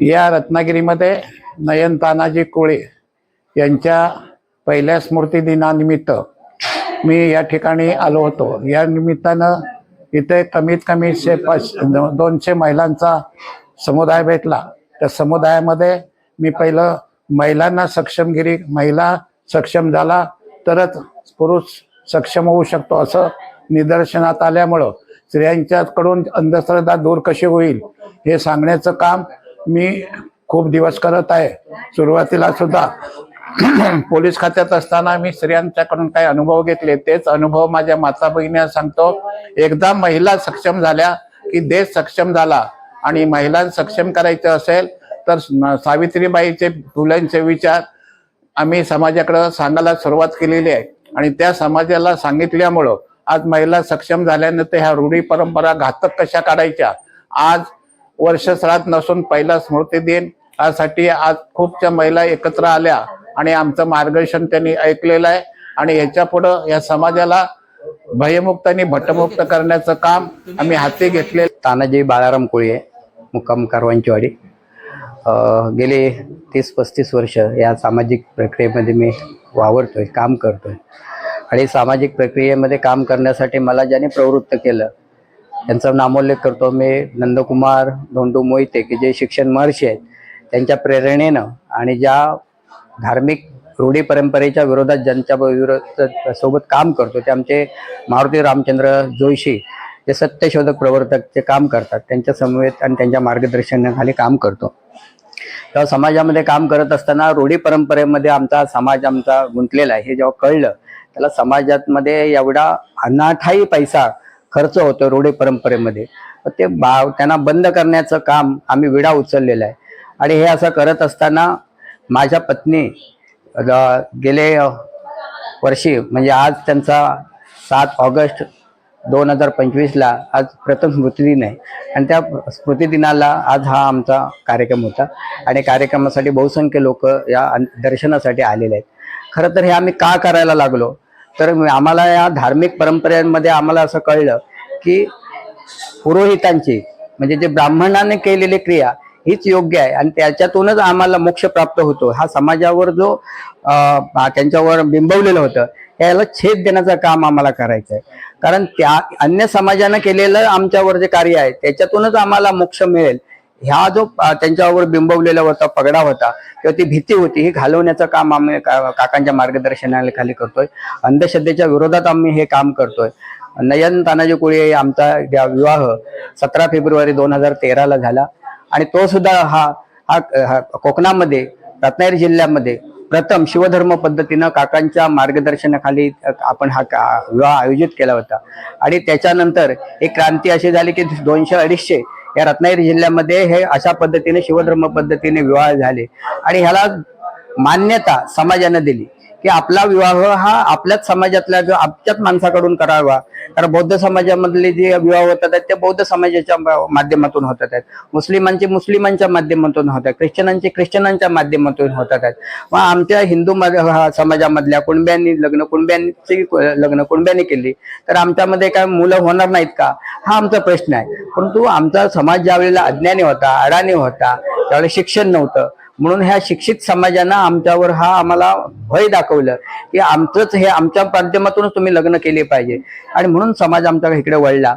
या रत्नागिरीमध्ये नयन तानाजी कोळी यांच्या पहिल्या स्मृती दिनानिमित्त मी या ठिकाणी आलो होतो. या निमित्तानं इथे कमीत कमी शे पाच दोनशे महिलांचा समुदाय भेटला. त्या समुदायामध्ये मी पहिलं महिलांना सक्षमगिरी महिला सक्षम झाला तरच पुरुष सक्षम होऊ शकतो असं निदर्शनात आल्यामुळं स्त्रियांच्याकडून अंधश्रद्धा दूर कशी होईल हे सांगण्याचं काम मी खूप दिवस करत आहे. सुरुवातीला सुद्धा पोलीस खात्यात असताना मी स्त्रियांच्याकडून काही अनुभव घेतले. तेच अनुभव माझ्या माता बहिणीला सांगतो. एकदा महिला सक्षम झाल्या की देश सक्षम झाला आणि महिला सक्षम करायचं असेल तर सावित्रीबाईचे फुलांचे विचार आम्ही समाजाकडं सांगायला सुरुवात केलेली आहे. आणि त्या समाजाला सांगितल्यामुळं आज महिला सक्षम झाल्यानंतर ह्या रूढी परंपरा घातक कशा काढायच्या? आज वर्षश्राद्ध नसून पहिला स्मृती दिन. यासाठी आज खूपच्या महिला एकत्र आल्या आणि आमचं मार्गदर्शन त्यांनी ऐकलेलं आहे. आणि ह्याच्या पुढं या समाजाला भयमुक्त आणि भटमुक्त करण्याचं काम आम्ही हाती घेतले तानाजी बाळाराम कोळी मुक्काम कारवांचीवाडी. गेले तीस पस्तीस वर्ष या सामाजिक प्रक्रियेमध्ये मी वावरतोय काम करतोय. आणि सामाजिक प्रक्रियेमध्ये काम करण्यासाठी मला ज्याने प्रवृत्त केलं यांचा नामोल्लेख करतो मी नंदकुमार धोंडू मोहिते की जे शिक्षण महर्षी आहेत त्यांच्या प्रेरणेनं आणि ज्या धार्मिक रूढी परंपरेच्या विरोधात ज्यांच्या विरोधात सोबत काम करतो ते आमचे मारुती रामचंद्र जोशी जे सत्यशोधक प्रवर्तकचे काम करतात त्यांच्या समवेत आणि त्यांच्या मार्गदर्शनाखाली काम करतो. तेव्हा समाजामध्ये काम करत असताना रूढी परंपरेमध्ये आमचा समाज आमचा गुंतलेला आहे. हे जेव्हा कळलं त्याला समाजामध्ये एवढा अनाठाई पैसा खर्च होतो रूढी परंपरेमध्ये. ते बाव त्यांना बंद करण्याचं काम आम्ही विडा उचललेलं आहे. आणि हे असं करत असताना माझ्या पत्नी गेले वर्षी म्हणजे आज त्यांचा सात ऑगस्ट दोन हजार पंचवीसला आज प्रथम स्मृतिदिन आहे. आणि त्या स्मृतिदिनाला आज हा आमचा कार्यक्रम होता. आणि कार्यक्रमासाठी बहुसंख्य लोक या दर्शनासाठी आलेले आहेत. खरं तर हे आम्ही का करायला लागलो? तर आम्हाला या धार्मिक परंपरेमध्ये आम्हाला असं कळलं की पुरोहितांची म्हणजे जे ब्राह्मणाने केलेली क्रिया हीच योग्य आहे. आणि त्याच्यातूनच आम्हाला मोक्ष प्राप्त होतो. हा समाजावर जो त्यांच्यावर बिंबवलेलं होतं याला छेद देण्याचं काम आम्हाला करायचं आहे. कारण त्या अन्य समाजानं केलेलं आमच्यावर जे कार्य आहे त्याच्यातूनच आम्हाला मोक्ष मिळेल. ह्या जो त्यांच्यावर बिंबवलेला होता पगडा होता किंवा ती भीती होती ही घालवण्याचं काम आम्ही का- काकांच्या मार्गदर्शनाखाली करतोय. अंधश्रद्धेच्या विरोधात आम्ही हे काम करतोय. नयन तानाजी कोळी आमचा विवाह सतरा फेब्रुवारी दोन हजार तेराला झाला. आणि तो सुद्धा हा हा हा कोकणामध्ये रत्नागिरी जिल्ह्यामध्ये प्रथम शिवधर्म पद्धतीनं काकांच्या मार्गदर्शनाखाली आपण हा का- विवाह आयोजित केला होता. आणि त्याच्यानंतर एक क्रांती अशी झाली की दोनशे अडीचशे या रत्नागिरी जिल्ह्यामध्ये हे अशा पद्धतीने शिवधर्म पद्धतीने विवाह झाले. आणि ह्याला मान्यता समाजानं दिली. की आपला विवाह हा आपल्याच समाजातल्या जो आपल्याच माणसाकडून करावा. कारण बौद्ध समाजामधले जे विवाह होतात आहेत ते बौद्ध समाजाच्या माध्यमातून होत आहेत मुस्लिमांचे मुस्लिमांच्या माध्यमातून होतात. ख्रिश्चनांचे ख्रिश्चनांच्या माध्यमातून होतात. आहेत मग आमच्या हिंदू हा समाजामधल्या कुणब्यांनी लग्न कुणब्यांची लग्न कुणब्यांनी केली तर आमच्यामध्ये काय मुलं होणार नाहीत का? हा आमचा प्रश्न आहे. परंतु आमचा समाज ज्यावेळेला अज्ञानी होता अडाणी होता त्यावेळेला शिक्षण नव्हतं. म्हणून ह्या शिक्षित समाजानं आमच्यावर हा आम्हाला भय दाखवलं की आमचंच हे आमच्या माध्यमातूनच तुम्ही लग्न केले पाहिजे. आणि म्हणून समाज आमच्या इकडे वळला.